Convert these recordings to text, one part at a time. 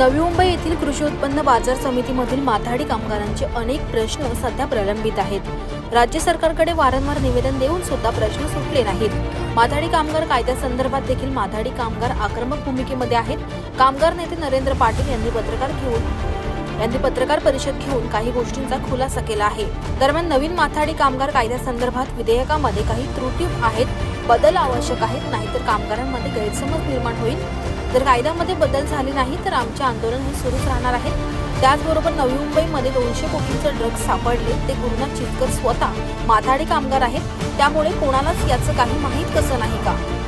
नवी मुंबई येथील कृषी उत्पन्न बाजार समितीमधील माथाडी कामगारांचे अनेक प्रश्न सध्या प्रलंबित आहेत. राज्य सरकारकडे वारंवार निवेदन देऊन सुद्धा प्रश्न सुटले नाहीत. माथाडी कामगार कायद्यासंदर्भात देखील माथाडी कामगार आक्रमक भूमिकेमध्ये आहेत. कामगार नेते नरेंद्र पाटील यांनी पत्रकार घेऊन यांनी पत्रकार परिषद घेऊन काही गोष्टींचा खुलासा केला आहे. दरम्यान नवीन माथाडी कामगार कायद्यासंदर्भात विधेयकामध्ये काही त्रुटी आहेत. बदल आवश्यक आहेत नाहीतर कामगारांमध्ये गैरसमज निर्माण होईल. जर कायद्यामध्ये बदल झाले नाही तर आमचे आंदोलन हे सुरूच राहणार आहे. त्याचबरोबर नवी मुंबईमध्ये दोनशे कोटींचे ड्रग्ज सापडले. ते गुरुनाथ चितकर स्वतः माथाडी कामगार आहेत. त्यामुळे कोणालाच याचं काही माहीत कसं नाही का?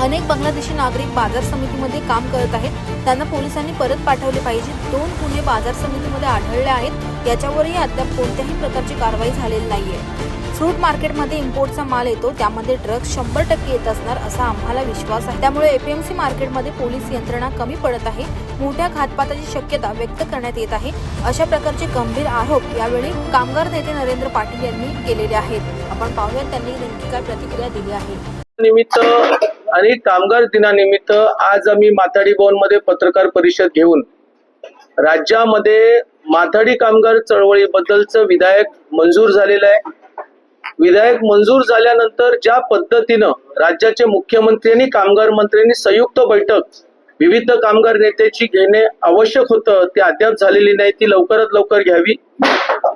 अनेक बांगलादेशी नागरिक बाजार समितीमध्ये काम करत आहेत. त्यांना पोलिसांनी परत पाठवले पाहिजे. दोन गुन्हे बाजार समितीमध्ये आढळले आहेत. याच्यावरही अद्याप कोणत्याही प्रकारची कारवाई झालेली नाहीये. फ्रूट मार्केटमध्ये इम्पोर्टचा माल येतो. त्यामध्ये ड्रग्ज शंभर टक्के येत असणार असा आम्हाला विश्वास आहे. त्यामुळे एपीएमसी मार्केटमध्ये पोलीस यंत्रणा कमी पडत आहे. मोठ्या घातपाताची शक्यता व्यक्त करण्यात येत आहे. अशा प्रकारचे गंभीर आरोप यावेळी कामगार नेते नरेंद्र पाटील यांनी केलेले आहेत. आपण पाहूयात त्यांनी नेमकी काय प्रतिक्रिया दिली आहे. निमित्त आणि कामगार दिनानिमित्त आज आम्ही माथाडी भवनमध्ये पत्रकार परिषद घेऊन राज्यामध्ये माथाडी कामगार चळवळीबद्दलचं विधायक मंजूर झालेलं आहे. विधायक मंजूर झाल्यानंतर ज्या पद्धतीनं राज्याचे मुख्यमंत्री आणि कामगार मंत्र्यांनी संयुक्त बैठक विविध कामगार नेत्याची घेणे आवश्यक होतं ते अद्याप झालेली नाही ती लवकरात लवकर घ्यावी.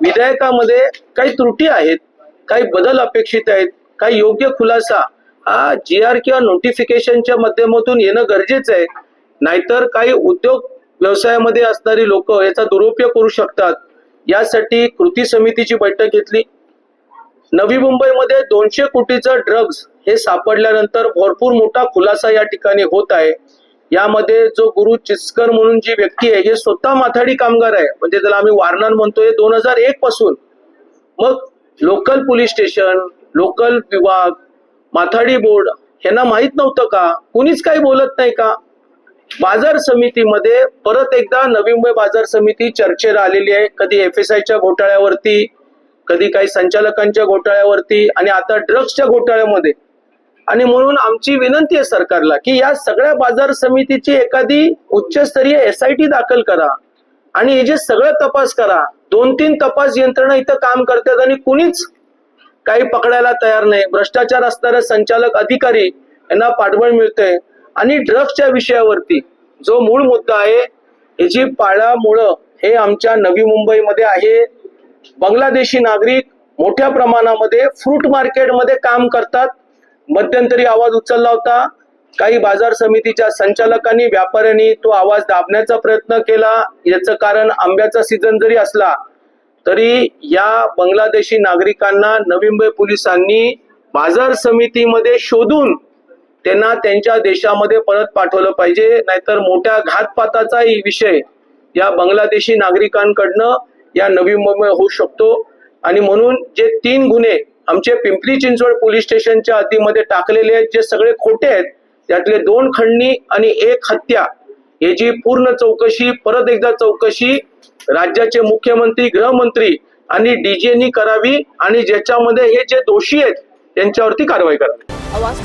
विधेयकामध्ये काही त्रुटी आहेत काही बदल अपेक्षित आहेत काही योग्य खुलासा हा जी आर किंवा नोटिफिकेशनच्या माध्यमातून येणं गरजेचं आहे. नाहीतर काही उद्योग व्यवसायामध्ये असणारी लोक याचा दुरुपयोग करू शकतात. यासाठी कृती समितीची बैठक घेतली. नवी मुंबईमध्ये दोनशे कोटीचं ड्रग्ज हे सापडल्यानंतर भरपूर मोठा खुलासा या ठिकाणी होत आहे. यामध्ये जो गुरु चिस्कर म्हणून जी व्यक्ती आहे हे स्वतः माथाडी कामगार आहे. म्हणजे त्याला आम्ही वारणार म्हणतोय दोन हजार एक पासून. मग लोकल पोलीस स्टेशन लोकल विभाग माथाडी बोर्ड यांना माहीत नव्हतं का? कुणीच काही बोलत नाही का? बाजार समितीमध्ये परत एकदा नवी मुंबई बाजार समिती चर्चेला आलेली आहे. कधी एफ एस आयच्या घोटाळ्यावरती कधी काही संचालकांच्या घोटाळ्यावरती आणि आता ड्रग्सच्या घोटाळ्यामध्ये. आणि म्हणून आमची विनंती आहे सरकारला की या सगळ्या बाजार समितीची एखादी उच्चस्तरीय एस आय टी दाखल करा आणि हे जे सगळं तपास करा. दोन तीन तपास यंत्रणा इथं काम करतात आणि कुणीच काही पकडायला तयार नाही. भ्रष्टाचार असणारे संचालक अधिकारी यांना पाठबळ मिळते आणि ड्रग्सच्या विषयावरती जो मूळ मुद्दा आहे याची पाळामुळं हे आमच्या नवी मुंबईमध्ये आहे. बांगलादेशी नागरिक मोठ्या प्रमाणामध्ये फ्रूट मार्केटमध्ये काम करतात. मध्यंतरी आवाज उचलला होता. काही बाजार समितीच्या संचालकांनी व्यापाऱ्यांनी तो आवाज दाबण्याचा प्रयत्न केला. याचं कारण आंब्याचा सीझन जरी असला तरी या बांगलादेशी नागरिकांना नवी मुंबई पोलिसांनी बाजार समितीमध्ये शोधून त्यांना त्यांच्या देशामध्ये परत पाठवलं पाहिजे नाहीतर मोठ्या घातपाताचाही विषय या बांगलादेशी नागरिकांकडनं या नवी मुंबई होऊ शकतो. आणि म्हणून जे तीन गुन्हे आमचे पिंपरी चिंचवड पोलीस स्टेशनच्या हद्दीमध्ये टाकलेले आहेत जे सगळे खोटे आहेत त्यातले दोन खंडणी आणि एक हत्या याची पूर्ण चौकशी परत एकदा चौकशी राज्याचे मुख्यमंत्री गृहमंत्री आणि डीजेनी करावी आणि ज्याच्यामध्ये हे जे दोषी आहेत त्यांच्यावरती कारवाई करावी. आवाज